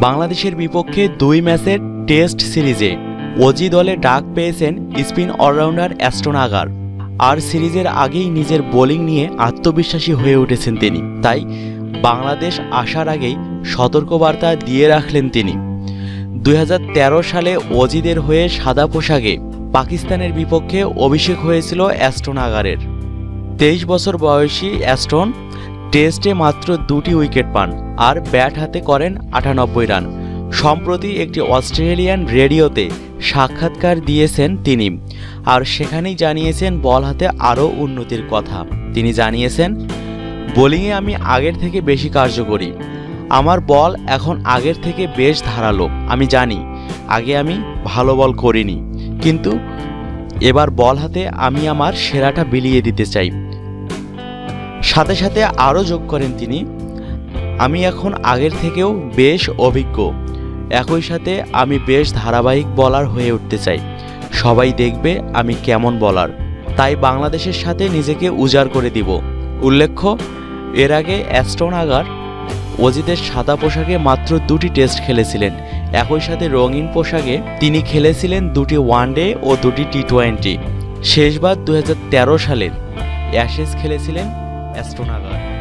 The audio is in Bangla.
বাংলাদেশের বিপক্ষে দুই ম্যাচের টেস্ট সিরিজে অজি দলে ডাক পেয়েছেন স্পিন অলরাউন্ডার অ্যাস্টন আগার। আর সিরিজের আগেই নিজের বোলিং নিয়ে আত্মবিশ্বাসী হয়ে উঠেছেন তিনি। তাই বাংলাদেশ আসার আগেই সতর্কবার্তা দিয়ে রাখলেন তিনি। দু হাজার তেরো সালে অজিদের হয়ে সাদা পোশাকে পাকিস্তানের বিপক্ষে অভিষেক হয়েছিল অ্যাস্টন আগারের। তেইশ বছর বয়সী অ্যাস্টন টেস্টে মাত্র দুটি উইকেট পান আর ব্যাট হাতে করেন আটানব্বই রান। সম্প্রতি একটি অস্ট্রেলিয়ান রেডিওতে সাক্ষাৎকার দিয়েছেন তিনি আর সেখানেই জানিয়েছেন বল হাতে আরও উন্নতির কথা। তিনি জানিয়েছেন, বোলিংয়ে আমি আগের থেকে বেশি কার্যকরী। আমার বল এখন আগের থেকে বেশ ধারালো। আমি জানি, আগে আমি ভালো বল করিনি। কিন্তু এবার বল হাতে আমি আমার সেরাটা বিলিয়ে দিতে চাই। সাথে সাথে আরও যোগ করেন তিনি, আমি এখন আগের থেকেও বেশ অভিজ্ঞ। একই সাথে আমি বেশ ধারাবাহিক বলার হয়ে উঠতে চাই। সবাই দেখবে আমি কেমন বলার। তাই বাংলাদেশের সাথে নিজেকে উজাড় করে দিব। উল্লেখ্য, এর আগে অ্যাস্টন আগার অজিতের সাদা পোশাকে মাত্র দুটি টেস্ট খেলেছিলেন। একই সাথে রঙিন পোশাকে তিনি খেলেছিলেন দুটি ওয়ানডে ও দুটি টি টোয়েন্টি। শেষবার দু হাজার তেরো সালের অ্যাশেজ খেলেছিলেন অ্যাস্টন আগার